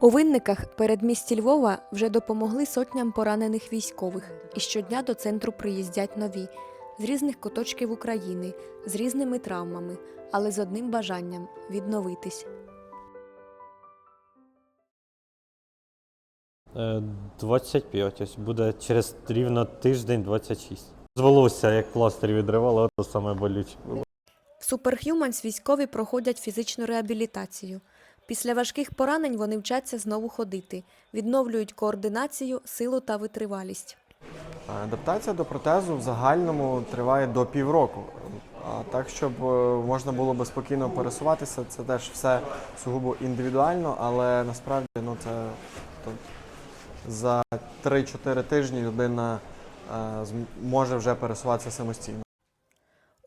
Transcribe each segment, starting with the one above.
У винниках передмісті Львова вже допомогли сотням поранених військових, і щодня до центру приїздять нові з різних куточків України, з різними травмами, але з одним бажанням відновитись. Е, 25, ось буде через рівно тиждень 26. З волосся, як пластир відривало, то саме болюче було. В Superhumans військові проходять фізичну реабілітацію. Після важких поранень вони вчаться знову ходити, відновлюють координацію, силу та витривалість. Адаптація до протезу в загальному триває до півроку. А так, щоб е, можна було би спокійно пересуватися, це теж все сугубо індивідуально, але насправді ну, це то, за 3-4 тижні людина е, може вже пересуватися самостійно.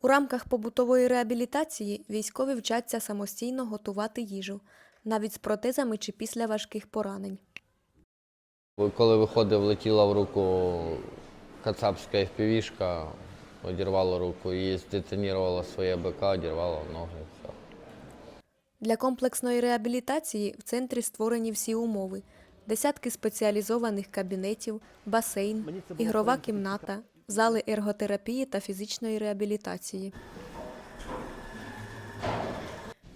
У рамках побутової реабілітації військові вчаться самостійно готувати їжу, навіть з протезами чи після важких поранень. Коли виходив, летіла в руку кацапська FPV-шка, одірвало руку і здетонірувала своє БК, одірвало ноги. Все. Для комплексної реабілітації в центрі створені всі умови: десятки спеціалізованих кабінетів, басейн, ігрова кімната, зали ерготерапії та фізичної реабілітації.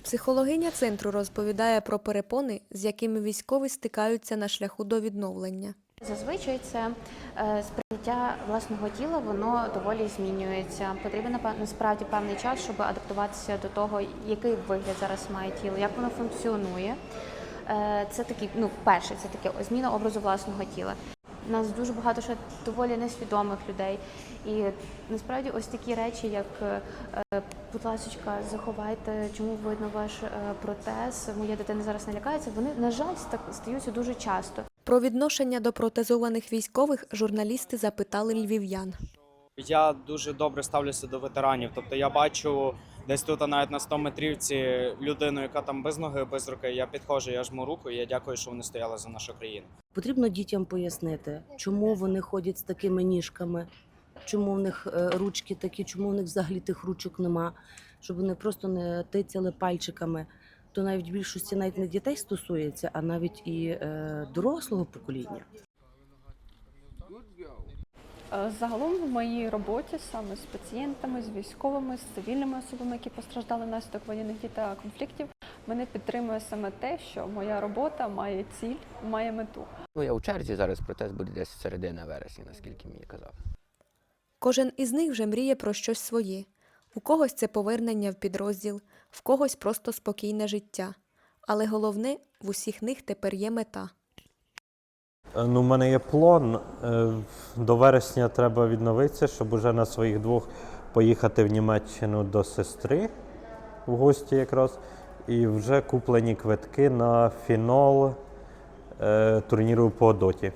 Психологиня центру розповідає про перепони, з якими військові стикаються на шляху до відновлення. Зазвичай це е, сприйняття власного тіла, воно доволі змінюється. Потрібен насправді певний час, щоб адаптуватися до того, який вигляд зараз має тіло, як воно функціонує. Е, Це такий, ну, перше, це таке зміна образу власного тіла. У нас дуже багато ще доволі несвідомих людей. І насправді ось такі речі, як е, будь ласка, заховайте, чому видно ваш е, протез, моя дитина зараз не лякається. Вони, на жаль, так стаються дуже часто. Про відношення до протезованих військових журналісти запитали львів'ян. Я дуже добре ставлюся до ветеранів. Тобто я бачу десь тут, навіть на 100 метрівці, людину, яка там без ноги, без руки. Я підходжу, я жму руку, і я дякую, що вони стояли за нашу країну. Потрібно дітям пояснити, чому вони ходять з такими ніжками, чому в них е, ручки такі, чому в них взагалі тих ручок нема, щоб вони просто не тицяли пальчиками. То навіть в більшості навіть не дітей стосується, а навіть і е, дорослого покоління. Е, Загалом в моїй роботі саме з пацієнтами, з військовими, з цивільними особами, які постраждали внаслідок воєнних дій та конфліктів, мене підтримує саме те, що моя робота має ціль, має мету. Ну, я у черзі зараз протест буде десь середина вересня, наскільки мені казав. Кожен із них вже мріє про щось своє. У когось це повернення в підрозділ, в когось просто спокійне життя. Але головне, в усіх них тепер є мета. Е, Ну, у мене є план. е, До вересня треба відновитися, щоб уже на своїх двох поїхати в Німеччину до сестри в гості якраз. І вже куплені квитки на фінал е, турніру по доті.